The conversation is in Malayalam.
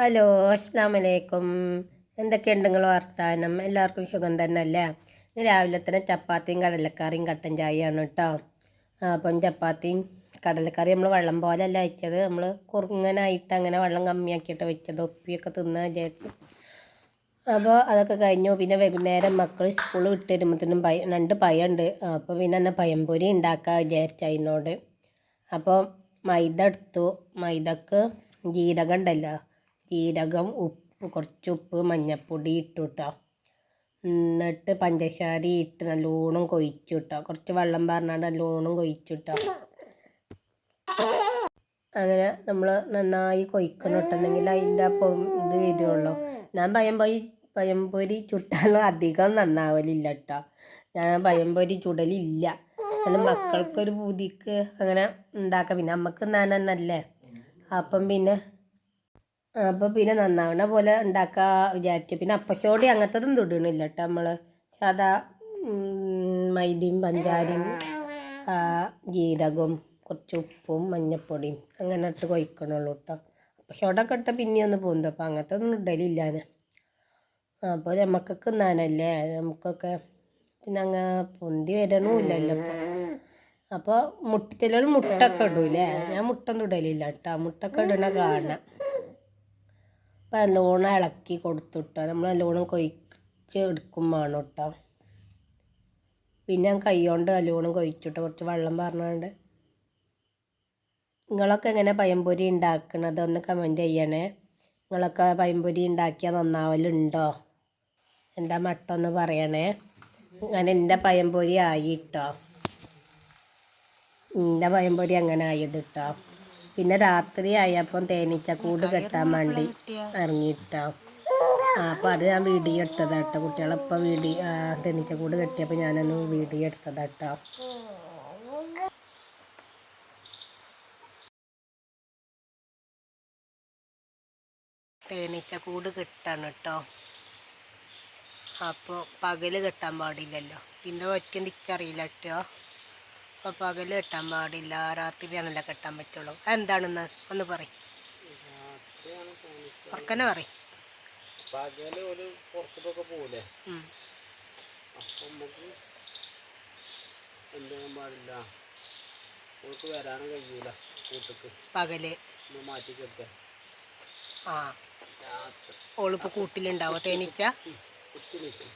ഹലോ അസ്ലാമലൈക്കും എന്തൊക്കെയുണ്ട് നിങ്ങൾ വർത്താനം? എല്ലാവർക്കും സുഖം തന്നെ അല്ലേ? രാവിലെ തന്നെ ചപ്പാത്തിയും കടലക്കറിയും കട്ടൻ ചായയാണ് കേട്ടോ. അപ്പം ചപ്പാത്തിയും കടലക്കറി നമ്മൾ വെള്ളം പോലെ അല്ല വെച്ചത് നമ്മൾ കുറുങ്ങനായിട്ട് അങ്ങനെ വെള്ളം കമ്മിയാക്കിയിട്ട് വെച്ചത്. ഒപ്പിയൊക്കെ തിന്നാൻ വിചാരിച്ചു. അപ്പോൾ അതൊക്കെ കഴിഞ്ഞു. പിന്നെ വൈകുന്നേരം മക്കൾ സ്കൂൾ വിട്ട് വരുമ്പോഴത്തേനും പയ രണ്ട് പയുണ്ട്. അപ്പോൾ പിന്നെ എന്നെ പയംപൊരി ഉണ്ടാക്കാൻ വിചാരിച്ച അതിനോട് അപ്പോൾ മൈദ എടുത്തു. മൈദക്ക് ജീരകം ഉണ്ടല്ലോ. ജീരകം ഉപ്പ് കുറച്ച് ഉപ്പ് മഞ്ഞൾപ്പൊടി ഇട്ടു കേട്ടോ എന്നിട്ട് പഞ്ചസാര ഇട്ട് നല്ലോണം കൊഴിച്ചു കേട്ടോ കുറച്ച് വെള്ളം പറഞ്ഞാണ്ട് നല്ലോണം കൊഴിച്ചു കേട്ടോ അങ്ങനെ നമ്മൾ നന്നായി കൊയ്ക്കണം ഇട്ടുണ്ടെങ്കിൽ അതിന്റെ അപ്പം ഇത് വരുള്ളൂ. ഞാൻ പയംപൊരി പയംപൊരി ചുട്ടാലും അധികം നന്നാവലില്ല കേട്ടോ ഞാൻ പയംപൊരി ചുടലില്ല. അല്ല മക്കൾക്കൊരു പൂതിക്ക് അങ്ങനെ ഉണ്ടാക്കാം. പിന്നെ നമുക്ക് നന്നല്ലേ അപ്പം പിന്നെ അപ്പം പിന്നെ നന്നാവണ പോലെ ഉണ്ടാക്കാൻ വിചാരിച്ചു. പിന്നെ അപ്പശോടി അങ്ങനത്തതും തൊടണില്ല കേട്ടോ നമ്മൾ സാധാ മൈദയും പഞ്ചാരയും ജീരകവും കുറച്ച് ഉപ്പും മഞ്ഞപ്പൊടിയും അങ്ങനെ ഇട്ട് കൊയ്ക്കണുള്ളൂ കേട്ടോ അപ്പശോടൊക്കെ ഇട്ട പിന്നെ ഒന്ന് പോകുന്നു അപ്പോൾ അങ്ങനത്തെ ഒന്നും ഇടലില്ല അപ്പോൾ നമുക്കൊക്കെ നാനല്ലേ നമുക്കൊക്കെ പിന്നെ അങ്ങ് പൊന്തി വരണമില്ലല്ലോ അപ്പോൾ മുട്ടത്തിലൊരു മുട്ടൊക്കെ ഇടൂലേ? ഞാൻ മുട്ടൊന്നും ഇടലില്ല കേട്ടോ മുട്ടൊക്കെ ഇടണ കാണാം അപ്പം നല്ലോണം ഇളക്കി കൊടുത്തുട്ടോ. നമ്മൾ നല്ലോണം കൊയ്ച്ച് എടുക്കും വേണം കേട്ടോ പിന്നെ ഞാൻ കൈ കൊണ്ട് നല്ലോണം കൊയ്ച്ചിട്ട് കുറച്ച് വെള്ളം പറഞ്ഞുകൊണ്ട് നിങ്ങളൊക്കെ എങ്ങനെ പയംപൊരി ഉണ്ടാക്കണത്? ഒന്ന് കമന്റ് ചെയ്യണേ. നിങ്ങളൊക്കെ പയംപൊരി ഉണ്ടാക്കിയാൽ നന്നാവലുണ്ടോ? എന്താ മട്ടൊന്ന് പറയണേ. അങ്ങനെ എന്റെ പയംപൊരി ആയിട്ടോ. എന്റെ പയംപൊരി അങ്ങനെ ആയത് കേട്ടോ പിന്നെ രാത്രി ആയപ്പം തേനീച്ചക്കൂട് കെട്ടാൻ വേണ്ടി ഇറങ്ങിയിട്ടോ. അപ്പോൾ അത് ഞാൻ വീഡിയോ എടുത്തതാണ് കേട്ടോ. കുട്ടികളിപ്പോൾ വീഡിയോ തേനീച്ചക്കൂട് കെട്ടിയപ്പോൾ ഞാനൊന്ന് വീഡിയോ എടുത്തതാണ് കേട്ടോ. തേനീച്ചക്കൂട് കെട്ടാണ് കേട്ടോ. അപ്പോൾ പകൽ കെട്ടാൻ പാടില്ലല്ലോ. പിന്നെ ഒറ്റ എനിക്കറിയില്ല കേട്ടോ. അപ്പോൾ പകൽ കെട്ടാൻ പാടില്ല രാത്രിയാണല്ലോ കെട്ടാൻ പറ്റുള്ളൂ. എന്താണെന്ന് ഒന്ന് പറയും. ഉറക്കനെ പറയും. പകൽ ഒരു പുറത്തേക്കൊക്കെ പോകൂലേ ഉം. അപ്പം നമുക്ക് എന്ത് ചെയ്യാൻ പാടില്ല. ഓൾക്ക് വരാനും കഴിയൂല കൂട്ടക്ക് പകൽ. മാറ്റി ആ. ഓളിപ്പോൾ കൂട്ടിലുണ്ടാവോ തേനീച്ച? കുത്തി നിൽക്കും